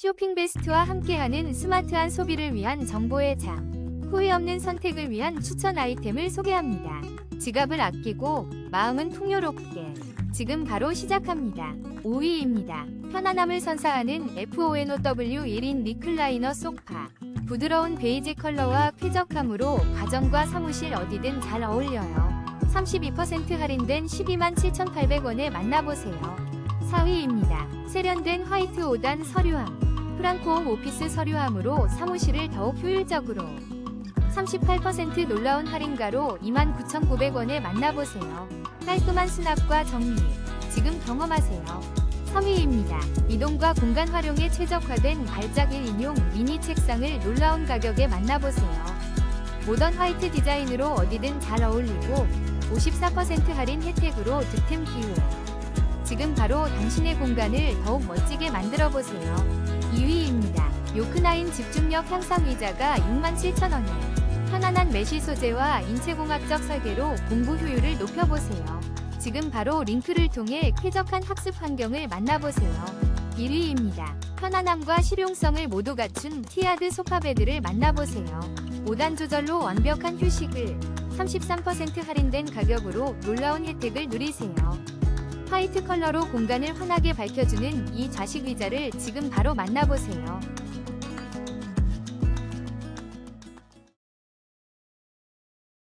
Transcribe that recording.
쇼핑 베스트와 함께하는 스마트한 소비를 위한 정보의 장. 후회 없는 선택을 위한 추천 아이템을 소개합니다. 지갑을 아끼고 마음은 풍요롭게. 지금 바로 시작합니다. 5위입니다. 편안함을 선사하는 FONOW 1인 리클라이너 소파. 부드러운 베이지 컬러와 쾌적함으로 가정과 사무실 어디든 잘 어울려요. 32% 할인된 12만 7,800원에 만나보세요. 4위입니다. 세련된 화이트 5단 서류함. 프랑코홈 오피스 서류함으로 사무실을 더욱 효율적으로 38% 놀라운 할인가로 29,900원에 만나보세요. 깔끔한 수납과 정리, 지금 경험하세요. 3위입니다. 이동과 공간 활용에 최적화된 발작 1인용 미니 책상을 놀라운 가격에 만나보세요. 모던 화이트 디자인으로 어디든 잘 어울리고 54% 할인 혜택으로 득템 기호. 지금 바로 당신의 공간을 더욱 멋지게 만들어 보세요. 2위입니다. 요크나인 집중력 향상 의자가 67,000원에 편안한 메쉬 소재와 인체공학적 설계로 공부 효율을 높여보세요. 지금 바로 링크를 통해 쾌적한 학습 환경을 만나보세요. 1위입니다. 편안함과 실용성을 모두 갖춘 티아드 소파베드를 만나보세요. 5단 조절로 완벽한 휴식을 33% 할인된 가격으로 놀라운 혜택을 누리세요. 화이트 컬러로 공간을 환하게 밝혀주는 이 좌식 의자를 지금 바로 만나보세요.